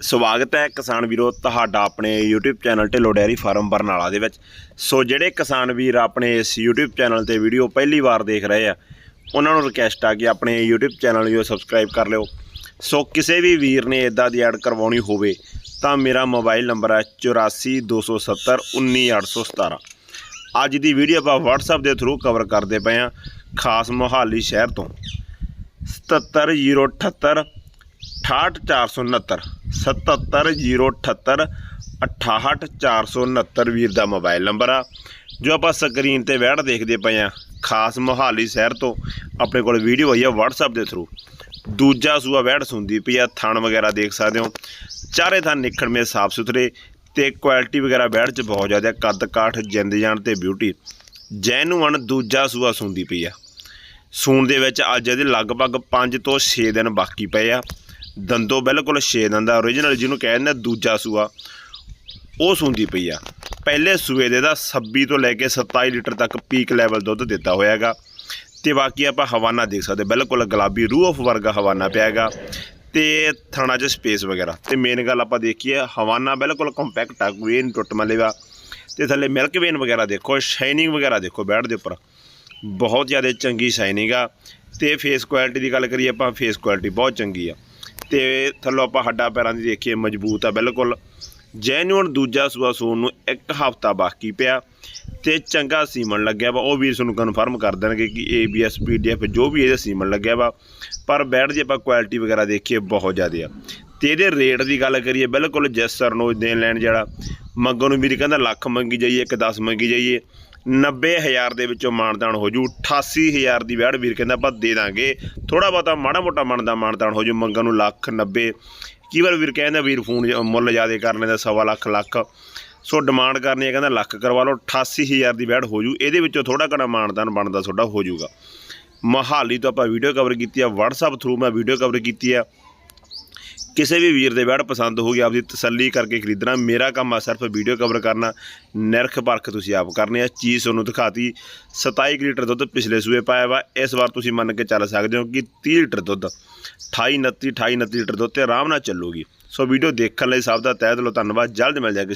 ਸਵਾਗਤ ਹੈ ਕਿਸਾਨ ਵੀਰੋ ਤੁਹਾਡਾ ਆਪਣੇ YouTube channel Dhillon dairy farm Barnala ਦੇ ਵਿੱਚ। ਸੋ ਜਿਹੜੇ ਕਿਸਾਨ ਵੀਰ ਆਪਣੇ ਇਸ YouTube ਚੈਨਲ ਤੇ ਵੀਡੀਓ ਪਹਿਲੀ ਵਾਰ ਦੇਖ ਰਹੇ ਆ, ਉਹਨਾਂ ਨੂੰ ਰਿਕਵੈਸਟ ਆ ਕਿ ਆਪਣੇ YouTube ਚੈਨਲ ਨੂੰ ਸਬਸਕ੍ਰਾਈਬ ਕਰ ਲਿਓ। ਸੋ ਕਿਸੇ ਵੀ ਵੀਰ ਨੇ ਇਦਾਂ ਦੀ ਐਡ ਕਰਵਾਉਣੀ ਹੋਵੇ, ਤਾਂ ਮੇਰਾ ਮੋਬਾਈਲ ਨੰਬਰ ਹੈ 8427191817 ਅੱਜ ਦੀ ਵੀਡੀਓ ਆਪਾਂ WhatsApp ਦੇ ਥਰੂ ਕਵਰ ਕਰਦੇ ਪਏ ਆ ਖਾਸ ਮੋਹਾਲੀ ਸ਼ਹਿਰ ਤੋਂ। 77078 68469 77078 68469 ਵੀਰ ਦਾ ਮੋਬਾਈਲ ਨੰਬਰ ਆ। ਜੋ ਆਪਾਂ ਸਕਰੀਨ ਤੇ ਵੈੜ ਦੇਖਦੇ ਪਏ ਆ, ਖਾਸ ਮੋਹਾਲੀ ਸ਼ਹਿਰ ਤੋਂ, ਆਪਣੇ ਕੋਲ ਵੀਡੀਓ ਆਈ ਆ WhatsApp ਦੇ ਥਰੂ ਦੂਜਾ ਸੂਆ ਵੈੜ ਸੁੰਦੀ ਪਈ ਆ, ਥਣ ਵਗੈਰਾ ਦੇਖ ਸਕਦੇ ਹੋ। ਚਾਰੇ ਥਣ ਮੇ ਸਾਫ਼ ਸੁਥਰੇ ਤੇ ਕੁਆਲਿਟੀ ਵਗੈਰਾ ਵੈੜ ਚ ਬਹੁਤ ਜ਼ਿਆਦਾ, ਕੱਦ ਕਾਠ, ਜਿੰਦ ਜਾਣ ਤੇ ਬਿਊਟੀ ਜੈਨੂਅਨ ਦੂਜਾ ਸੂਆ ਸੁੰਦੀ ਪਈ ਆ। ਸੂਣ ਦੇ ਵਿੱਚ ਅੱਜ ਇਹਦੇ ਲਗਭਗ 5 ਤੋਂ 6 ਦਿਨ ਬਾਕੀ ਪਏ ਆ। ਦੰਦੋਂ ਬਿਲਕੁਲ 6 ਦਿਨ ਦਾ origignal ਜਿਹਨੂੰ ਕਹਿੰਦੇ ਆ, ਦੂਜਾ ਸੂਆ। ਉਹ ਸੂੰਦੀ ਪਈ ਆ। ਪਹਿਲੇ ਸੂਏ ਦੇ ਦਾ 26 ਤੋਂ ਲੈ ਕੇ 27 ਲੀਟਰ ਤੱਕ ਪੀਕ ਲੈਵਲ ਦੁੱਧ ਦਿੱਤਾ ਹੋਇਆਗਾ ਤੇ ਬਾਕੀ ਆਪਾਂ ਹਵਾਨਾ ਦੇਖ ਸਕਦੇ ਬਿਲਕੁਲ ਗੁਲਾਬੀ ਰੂਹ ਆਫ ਵਰਗਾ ਹਵਾਨਾ ਪਿਆਗਾ ਤੇ ਥਣਾ 'ਚ ਸਪੇਸ ਵਗੈਰਾ। ਤੇ ਮੇਨ ਗੱਲ ਆਪਾਂ ਦੇਖੀਏ, ਹਵਾਨਾ ਬਿਲਕੁਲ ਕੰਪੈਕਟ ਆ, ਕੋਈ ਨਹੀਂ ਟੁੱਟ ਮਲੇਗਾ ਤੇ ਥੱਲੇ ਮਿਲਕ ਵੇਨ ਵਗੈਰਾ ਦੇਖੋ ਸ਼ਾਈਨਿੰਗ ਵਗੈਰਾ ਦੇਖੋ ਬੈਡ ਦੇ ਉੱਪਰ। ਬਹੁਤ ਜ਼ਿਆਦਾ ਚੰਗੀ ਸ਼ਾਈਨਿੰਗ ਆ। ਤੇ ਫੇਸ ਕੁਆਲਿਟੀ ਦੀ ਗੱਲ ਕਰੀਏ ਆਪਾਂ ਫੇਸ ਕੁਆਲਿਟੀ ਬਹੁਤ ਚੰਗੀ ਆ। ਤੇ ਥੱਲੋਂ ਆਪਾਂ ਹੱਡਾ ਪੈਰਾਂ ਦੀ ਦੇਖੀਏ ਮਜ਼ਬੂਤ ਆ ਬਿਲਕੁਲ। ਜੈਨੂਅਨ ਦੂਜਾ ਸੂਆ ਸੂਣ ਨੂੰ ਇੱਕ ਹਫਤਾ ਬਾਕੀ ਪਿਆ ਤੇ ਚੰਗਾ ਸੀਮਨ ਲੱਗਿਆ ਵਾ। ਉਹ ਵੀ ਤੁਹਾਨੂੰ ਕਨਫਰਮ ਕਰ ਦੇਣਗੇ ਕਿ ABS PDF ਜੋ ਵੀ ਇਹਦਾ ਸੀਮਨ ਲੱਗਿਆ ਵਾ। ਪਰ ਬੈਠ ਜੇ ਆਪਾਂ ਕੁਆਲਿਟੀ ਵਗੈਰਾ ਦੇਖੀਏ ਬਹੁਤ ਜ਼ਿਆਦਾ ਆ। ਤੇ ਇਹਦੇ ਰੇਟ ਦੀ ਗੱਲ ਕਰੀਏ, ਬਿਲਕੁਲ ਜਿਸ ਸਰ ਨੂੰ ਦੇਣ ਲੈਣ ਜਿਹੜਾ, ਮੰਗਣ ਨੂੰ ਵੀਰ ਕਹਿੰਦਾ ਲੱਖ ਮੰਗੀ ਜਾਈਏ, ਇੱਕ 10 ਮੰਗੀ ਜਾਈਏ 90000 ਦੇ ਵਿੱਚੋਂ ਮਾਨਦਾਨ ਹੋ ਜੂ 88000 ਦੀ ਵੈੜ ਵੀਰ ਕਹਿੰਦਾ ਆਪਾਂ ਦੇ ਦਾਂਗੇ ਥੋੜਾ ਬਹੁਤਾ ਮਾੜਾ ਮੋਟਾ ਮਨਦਾ ਮਾਨਦਾਨ ਹੋ ਜੂ, ਮੰਗਣ ਨੂੰ ਲੱਖ 90 ਕੀ ਵਾਰ ਵੀਰ ਕਹਿੰਦਾ ਵੀਰ ਫੋਨ ਮੁੱਲ ਜ਼ਿਆਦਾ ਕਰ ਲੈਂਦਾ, ਸਵਾ ਲੱਖ ਲੱਖ, ਸੋ ਡਿਮਾਂਡ ਕਰਨੀ ਹੈ, ਕਹਿੰਦਾ ਲੱਖ ਕਰਵਾ ਲਓ 88000 ਦੀ ਵੈੜ ਹੋ ਜੂ, ਇਹਦੇ ਵਿੱਚੋਂ ਥੋੜਾ ਘਣਾ ਮਾਨਦਾਨ ਬਣਦਾ ਤੁਹਾਡਾ ਹੋ ਜੂਗਾ। ਮਹਾਲੀ ਤੋਂ ਆਪਾਂ ਵੀਡੀਓ ਕਵਰ ਕੀਤੀ ਆ WhatsApp ਥਰੂ ਮੈਂ ਵੀਡੀਓ ਕਵਰ ਕੀਤੀ ਆ ਕਿਸੇ ਵੀ ਵੀਰ ਦੇ ਵੈੜ ਪਸੰਦ ਹੋ ਗਈ ਆਪਦੀ ਤਸੱਲੀ ਕਰਕੇ ਖਰੀਦਣਾ, ਮੇਰਾ ਕੰਮ ਆ ਸਿਰਫ ਵੀਡੀਓ ਕਵਰ ਕਰਨਾ, ਨਿਰਖ ਪਰਖ ਤੁਸੀਂ ਆਪ ਕਰਨੀ ਆ, ਚੀਜ਼ ਤੁਹਾਨੂੰ ਦਿਖਾਤੀ 27 ਕੁ ਲੀਟਰ ਦੁੱਧ ਪਿਛਲੇ ਸੂਏ ਪਾਇਆ ਵਾ, ਇਸ ਵਾਰ ਤੁਸੀਂ ਮੰਨ ਕੇ ਚੱਲ ਸਕਦੇ ਹੋ ਕਿ 30 ਲੀਟਰ ਦੁੱਧ 28 29 28 29 ਲੀਟਰ ਦੁੱਧ ਤੇ ਆਰਾਮ ਨਾਲ ਚੱਲੂਗੀ। ਸੋ ਵੀਡੀਓ ਦੇਖਣ ਲਈ ਸਭ ਦਾ ਤਹਿ ਦਿਲੋਂ ਧੰਨਵਾਦ, ਜਲਦ ਮਿਲ ਜਾਏ